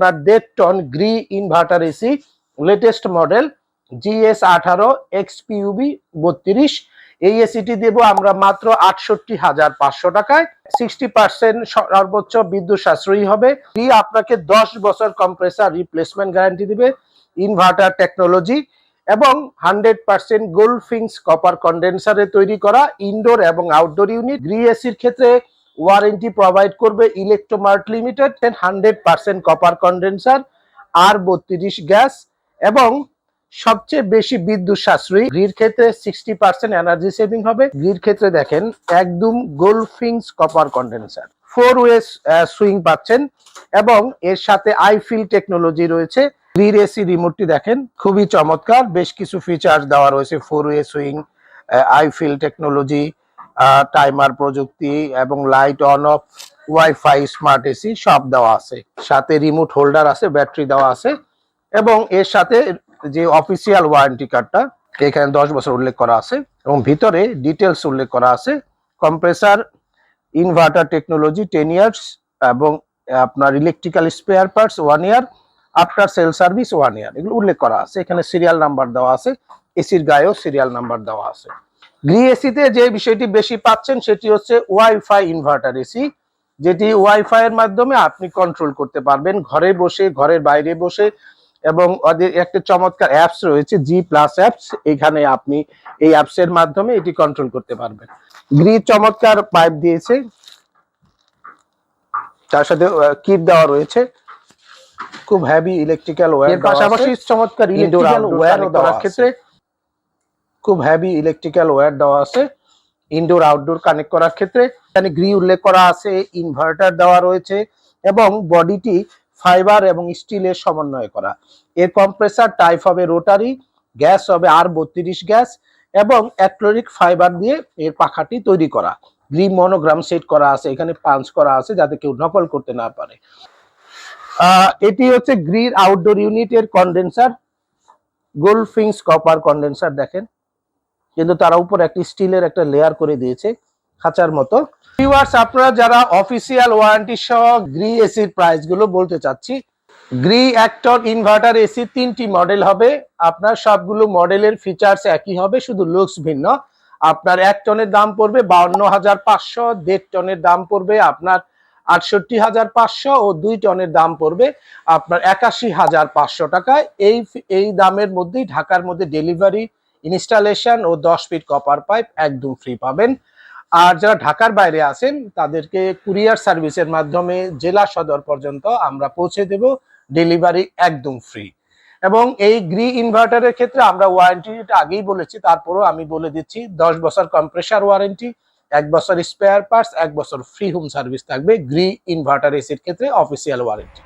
আপনার দেড় ton Gree inverter AC latest model GS আঠারো এক্সপিউবি বত্রিশ। এই এসিটি দেব আমরা মাত্র আটষট্টি হাজার পাঁচশো টাকায়। সিক্সটি পার্সেন্ট সর্বোচ্চ বিদ্যুৎ সাশ্রয়ী হবে। গ্রি আপনাকে দশ বছর কম্প্রেসার রিপ্লেসমেন্ট গ্যারান্টি দিবে। ইনভার্টার টেকনোলজি এবং hundred percent gold fins copper কন্ডেন্সারে তৈরি করা ইনডোর এবং আউটডোর ইউনিট গ্রি এসির ক্ষেত্রে ওয়ারেন্টি প্রোভাইড করবে Electromart limited hundred percent copper condenser R বত্রিশ গ্যাস এবং সবচেয়ে বেশি বিদ্যুৎ সাশ্রয়ী গ্রির ক্ষেত্রে সিক্সটি পার্সেন্ট এনার্জি সেভিং হবে। গ্রির ক্ষেত্রে দেখেন, একদম gold fins copper condenser four way swing পাচ্ছেন এবং এর সাথে আইফিল টেকনোলজি রয়েছে। গ্রির এসি রিমোটটি দেখেন, খুবই চমৎকার। বেশ কিছু ফিচার দেওয়া রয়েছে four way swing I feel technology timer প্রযুক্তি এবং light on off wifi smart AC সব দেওয়া আছে। সাথে রিমোট হোল্ডার আছে ব্যাটারি দেওয়া আছে এবং এর সাথে যে অফিসিয়াল ওয়ারেন্টি কার্ডটা এখানে দশ বছর উল্লেখ করা আছে এবং ভিতরে ডিটেলস উল্লেখ করা আছে। Compressor inverter technology ten years এবং আপনার electrical spare parts one year after sale service one year এগুলো উল্লেখ করা আছে। এখানে সিরিয়াল নাম্বার দেওয়া আছে এসির গায়েও সিরিয়াল নাম্বার দেওয়া আছে। গ্রি এসিতে যে বিষয়টি বেশি পাচ্ছেন সেটি হচ্ছে ওয়াইফাই ইনভার্টার এসি যেটি ওয়াইফাই এর মাধ্যমে আপনি কন্ট্রোল করতে পারবেন ঘরে বসে ঘরের বাইরে বসে এবং ওদের একটা চমৎকার অ্যাপস রয়েছে জি প্লাস অ্যাপস এখানে আপনি এই অ্যাপস এর মাধ্যমে এটি কন্ট্রোল করতে পারবেন। গ্রি চমৎকার পাইপ দিয়েছে তার সাথে কিট দেওয়া রয়েছে খুব হেভি ইলেকট্রিক্যাল ওয়্যার এর পাশাপাশি চমৎকার ইলেকট্রিক্যাল ওয়্যার দেওয়ার ক্ষেত্রে খুব হেভি ইলেকট্রিক্যাল ওয়্যার দেওয়া আছে ইনডোর আউটডোর কানেক্ট করার ক্ষেত্রে। এখানে গ্রি উল্লেখ করা আছে ইনভার্টার দেওয়া রয়েছে এবং বডিটি ফাইবার এবং স্টিলের সমন্বয় করা। এর কম্প্রেসার টাইপ হবে রোটারি গ্যাস হবে আর বত্রিশ গ্যাস এবং অ্যাক্লোরিক ফাইবার দিয়ে এর পাখাটি তৈরি করা। গ্রি মনোগ্রাম সেট করা আছে, এখানে পাঞ্চ করা আছে যাতে কেউ নকল করতে না পারে। এটি হচ্ছে গ্রির আউটডোর ইউনিটের condenser gold fins copper condenser দেখেন। কিন্তু তারা উপর একটি স্টিলের একটা লেয়ার করে দিয়েছে, খাঁচার মতো। ভিউয়ার্স আপনারা যারা অফিসিয়াল ওয়ারেন্টি সহ গ্রি এসির প্রাইসগুলো বলতে চাচ্ছি গ্রি অ্যাক্টর ইনভার্টার এসি তিনটি মডেল হবে। আপনার সবগুলো মডেলের ফিচার্স একই হবে, শুধু লুকস ভিন্ন। আপনার এক টনের দাম পড়বে বাউন্ন হাজার পাঁচশো, দেড় টনের দাম পড়বে আপনার আটষট্টি হাজার পাঁচশো ও দুই টনের দাম পড়বে আপনার একাশি হাজার পাঁচশো টাকায়। এই এই দামের মধ্যেই ঢাকার মধ্যে ডেলিভারি ইনস্টলেশন ও দশ ফিট কপার পাইপ একদম ফ্রি পাবেন। আর যারা ঢাকার বাইরে আছেন, তাদেরকে কুরিয়ার সার্ভিসের মাধ্যমে জেলা সদর পর্যন্ত আমরা পৌঁছে দেব ডেলিভারি একদম ফ্রি এবং এই গ্রি ইনভার্টারের ক্ষেত্রে আমরা ওয়ারেন্টিটা আগেই বলেছি, তারপরেও আমি বলে দিচ্ছি, দশ বছর কম্প্রেসার ওয়ারেন্টি এক বছর স্পেয়ার পার্টস এক বছর ফ্রি হোম সার্ভিস থাকবে গ্রি ইনভার্টার এসির ক্ষেত্রে অফিসিয়াল ওয়ারেন্টি